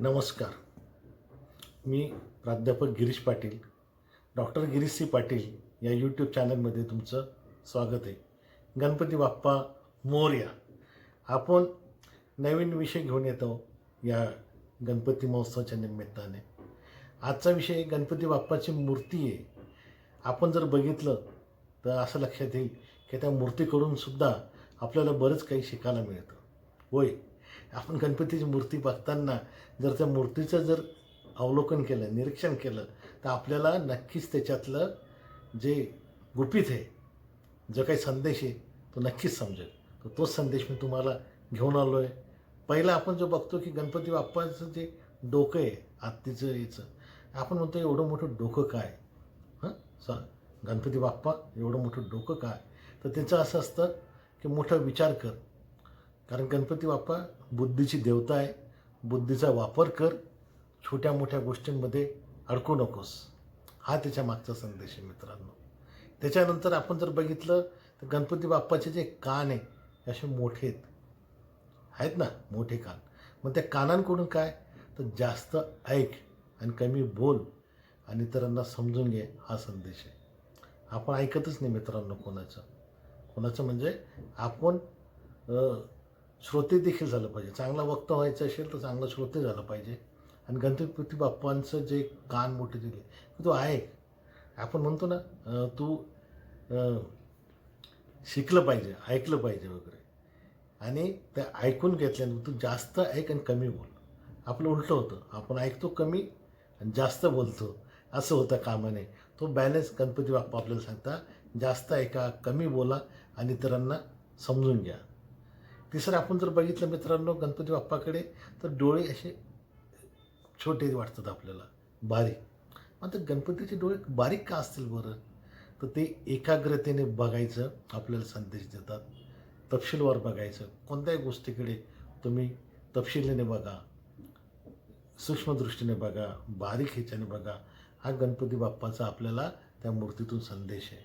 नमस्कार. मी प्राध्यापक गिरीश पाटील डॉक्टर गिरीश सी पाटील या यूट्यूब चॅनलमध्ये तुमचं स्वागत आहे. गणपती बाप्पा मोर्या. आपण नवीन विषय घेऊन येतो या गणपती महोत्सवाच्या निमित्ताने. आजचा विषय गणपती बाप्पाची मूर्ती आहे. आपण जर बघितलं तर असं लक्षात येईल की त्या मूर्तीकडूनसुद्धा आपल्याला बरंच काही शिकायला मिळतं. होय? आपण गणपतीची मूर्ती बघताना जर त्या मूर्तीचं जर अवलोकन केलं निरीक्षण केलं तर आपल्याला नक्कीच त्याच्यातलं जे गुपित आहे जो काही संदेश आहे तो नक्कीच समजेल. तर तोच संदेश मी तुम्हाला घेऊन आलो आहे पहिला आपण जो बघतो की गणपती बाप्पाचं जे डोकं आहे आत्तीचं याचं आपण म्हणतो एवढं मोठं डोकं काय? हां? सा गणपती बाप्पा एवढं मोठं डोकं काय? तर त्याचं असं असतं की मोठा विचार कर. कारण गणपती बाप्पा बुद्धीची देवता आहे. बुद्धीचा वापर कर. छोट्या मोठ्या गोष्टींमध्ये अडकू नकोस. हा त्याच्या मागचा संदेश आहे मित्रांनो. त्याच्यानंतर आपण जर बघितलं तर गणपती बाप्पाचे जे कान आहे असे मोठे आहेत. आहेत ना मोठे कान. मग त्या कानांकडून काय? तर जास्त ऐक आणि कमी बोल आणि इतरांना समजून घे हा संदेश आहे. आपण ऐकतच नाही मित्रांनो कोणाचं. कोणाचं म्हणजे आपण श्रोते देखील झालं पाहिजे. चांगला वक्ता व्हायचं असेल तर चांगलं श्रोते झालं पाहिजे. आणि गणपती बाप्पांचं जे कान मोठे दिले तो आहे. आपण म्हणतो ना तू शिकलं पाहिजे ऐकलं पाहिजे वगैरे. आणि ते ऐकून घेतल्यानंतर तू जास्त ऐक आणि कमी बोल. आपलं उलटं होतं. आपण ऐकतो कमी आणि जास्त बोलतो. असं होतं कामाने. तो बॅलन्स गणपती बाप्पा आपल्याला सांगता जास्त ऐका कमी बोला आणि इतरांना समजून घ्या. तिसरं आपण जर बघितलं मित्रांनो गणपती बाप्पाकडे तर डोळे असे छोटे वाटतात आपल्याला बारीक. मात्र गणपतीचे डोळे बारीक का असतील बरं? तर ते एकाग्रतेने बघायचं आपल्याला संदेश देतात. तपशीलवार बघायचं. कोणत्याही गोष्टीकडे तुम्ही तपशिलीने बघा सूक्ष्मदृष्टीने बघा बारीक ह्याच्याने बघा. हा गणपती बाप्पाचा आपल्याला त्या मूर्तीतून संदेश आहे.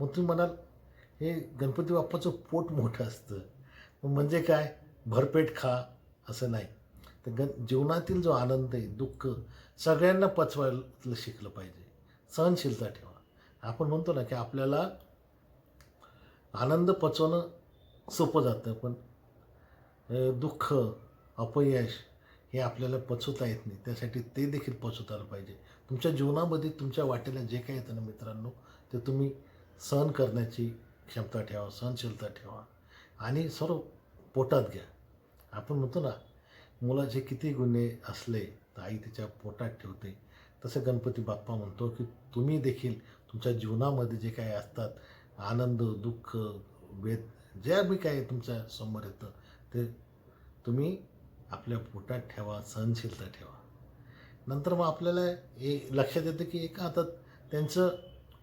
मग तुम्ही म्हणाल हे गणपती बाप्पाचं पोट मोठं असतं. म्हणजे काय? भरपेट खा असं नाही. तर ग जीवनातील जो आनंद आहे दुःख सगळ्यांना पचवायला शिकलं पाहिजे. सहनशीलता ठेवा. आपण म्हणतो ना की आपल्याला आनंद पचवणं सोपं जातं पण दुःख अपयश हे आपल्याला पचवता येत नाही. त्यासाठी ते देखील पचवता आलं पाहिजे. तुमच्या जीवनामध्ये तुमच्या वाटेला जे काही येतं ना मित्रांनो ते तुम्ही सहन करण्याची क्षमता ठेवा सहनशीलता ठेवा. आणि सर्व पोटात घ्या. आपण म्हणतो ना मुलाचे किती गुन्हे असले तर आई तिच्या पोटात ठेवते. तसं गणपती बाप्पा म्हणतो की तुम्ही देखील तुमच्या जीवनामध्ये जे काही असतात आनंद दुःख वेद ज्या बी काही तुमच्यासमोर येतं ते तुम्ही आपल्या पोटात ठेवा सहनशीलता ठेवा. नंतर मग आपल्याला हे लक्षात येतं की एका हातात त्यांचं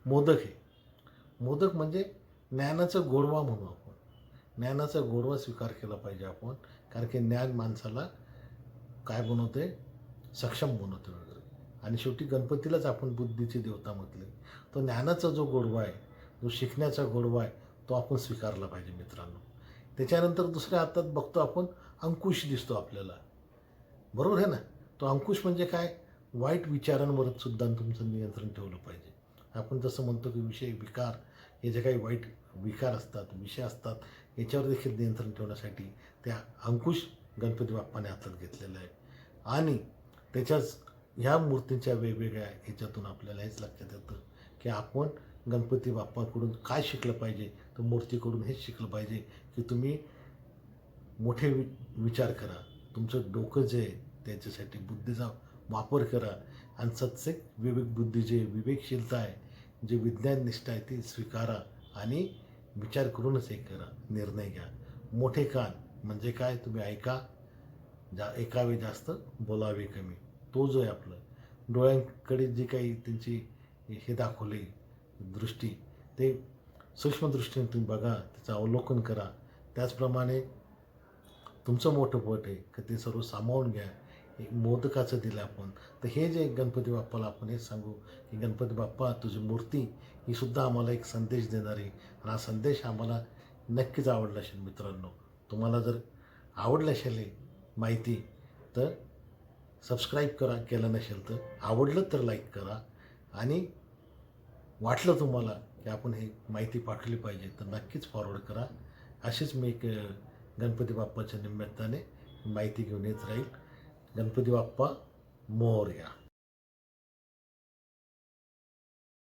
मोदक आहे. मोदक म्हणजे ज्ञानाचं गोडवा म्हणू आपण ज्ञानाचा गोडवा स्वीकार केला पाहिजे आपण कारण की ज्ञान माणसाला काय बनवते? सक्षम बनवते वगैरे. आणि शेवटी गणपतीलाच आपण बुद्धीची देवता म्हटली. तो ज्ञानाचा जो गोडवा आहे जो शिकण्याचा गोडवा आहे तो आपण स्वीकारला पाहिजे मित्रांनो. त्याच्यानंतर दुसऱ्या हातात बघतो आपण अंकुश दिसतो आपल्याला. बरोबर आहे ना? तो अंकुश म्हणजे काय? वाईट विचारांवर सुद्धा तुमचं नियंत्रण ठेवलं पाहिजे. आपण जसं म्हणतो की विषय विकार हे जे काही वाईट विकार असतात विषय असतात याच्यावर देखील नियंत्रण ठेवण्यासाठी त्या अंकुश गणपती बाप्पाने हातात घेतलेलं आहे. आणि त्याच्याच ह्या मूर्तींच्या वेगवेगळ्या ह्याच्यातून आपल्याला हेच लक्षात येतं की आपण गणपती बाप्पाकडून काय शिकलं पाहिजे तर मूर्तीकडून हेच शिकलं पाहिजे की तुम्ही मोठे वि विचार करा. तुमचं डोकं जे आहे त्याच्यासाठी बुद्धीचा वापर करा. आणि सत्सेक विवेक बुद्धी जे विवेकशीलता आहे जे विज्ञान निष्ठा आहे ती स्वीकारा आणि विचार करूनच हे करा निर्णय घ्या. मोठे कान म्हणजे काय? तुम्ही ऐका. जा ऐकावे जास्त बोलावे कमी. तो जो आहे आपलं. डोळ्यांकडे जी काही त्यांची हे दाखवले दृष्टी ते सूक्ष्मदृष्टीने तुम्ही बघा त्याचं अवलोकन करा. त्याचप्रमाणे तुमचं मोठं पट आहे का ते सर्व सामावून घ्या. एक मोदकाचं दिलं आपण. तर हे जे गणपती बाप्पाला आपण हे सांगू की गणपती बाप्पा तुझी मूर्ती ही सुद्धा आम्हाला एक संदेश देणारी आणि हा संदेश आम्हाला नक्कीच आवडला असेल मित्रांनो. तुम्हाला जर आवडलं असेल माहिती तर सबस्क्राईब करा. केलं नसेल तर आवडलं तर लाईक करा. आणि वाटलं तुम्हाला की आपण हे माहिती पाठवली पाहिजे तर नक्कीच फॉरवर्ड करा. अशीच मी एक गणपती बाप्पाच्या निमित्ताने माहिती घेऊन येत राहील. गणपती बाप्पा मोरया